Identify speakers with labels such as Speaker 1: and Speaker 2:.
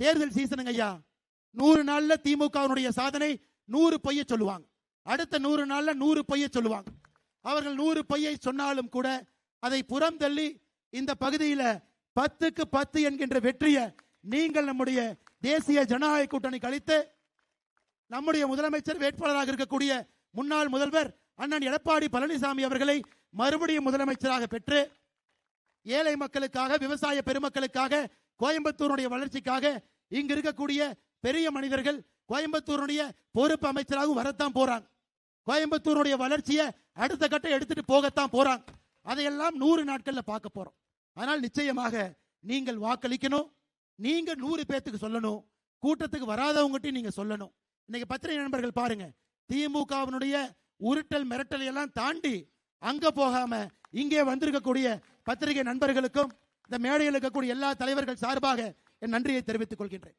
Speaker 1: தேர்தல் சீசனுங்க ஐயா. நூறு நாள்ல திமுகவினுடைய சாதனை நூறு பொய்ய சொல்லுவாங்க. அடுத்த நூறு நாள்ல நூறு பொய்ய சொல்லுவாங்க. அவர்கள் நூறு பொய்யை சொன்னாலும் கூட அதை புறம் தள்ளி இந்த பகுதியில பத்துக்கு பத்து என்கின்ற வெற்றியை நீங்கள் நம்முடைய தேசிய ஜனநாயக கூட்டணி கழித்து நம்முடைய முதலமைச்சர் வேட்பாளராக இருக்கக்கூடிய முன்னாள் முதல்வர் அண்ணன் எடப்பாடி பழனிசாமி அவர்களை மறுபடியும் முதலமைச்சராக பெற்று ஏழை மக்களுக்காக விவசாய பெருமக்களுக்காக கோயம்புத்தூருடைய வளர்ச்சிக்காக இங்க இருக்கக்கூடிய பெரிய மனிதர்கள் கோயம்புத்தூருடைய பொறுப்பு அமைச்சராகவும் வரத்தான் போறாங்க. கோயம்புத்தூருடைய வளர்ச்சியை அடுத்த கட்டம் எடுத்துட்டு போகத்தான் போறாங்க. அதையெல்லாம் நூறு நாட்கள்ல பார்க்க போறோம். ஆனால் நிச்சயமாக நீங்கள் வாக்களிக்கணும். நீங்க நூறு பேத்துக்கு சொல்லணும். கூட்டத்துக்கு வராதவங்ககிட்டயும் நீங்க சொல்லணும். இன்னைக்கு பத்திரிகை நண்பர்கள் பாருங்க. திமுகவினுடைய உருட்டல் மிரட்டல் எல்லாம் தாண்டி அங்க போகாம இங்கே வந்திருக்கக்கூடிய பத்திரிகை நண்பர்களுக்கும் இந்த மேடையில் இருக்கக்கூடிய எல்லா தலைவர்கள் சார்பாக என் நன்றியை தெரிவித்துக் கொள்கின்றேன்.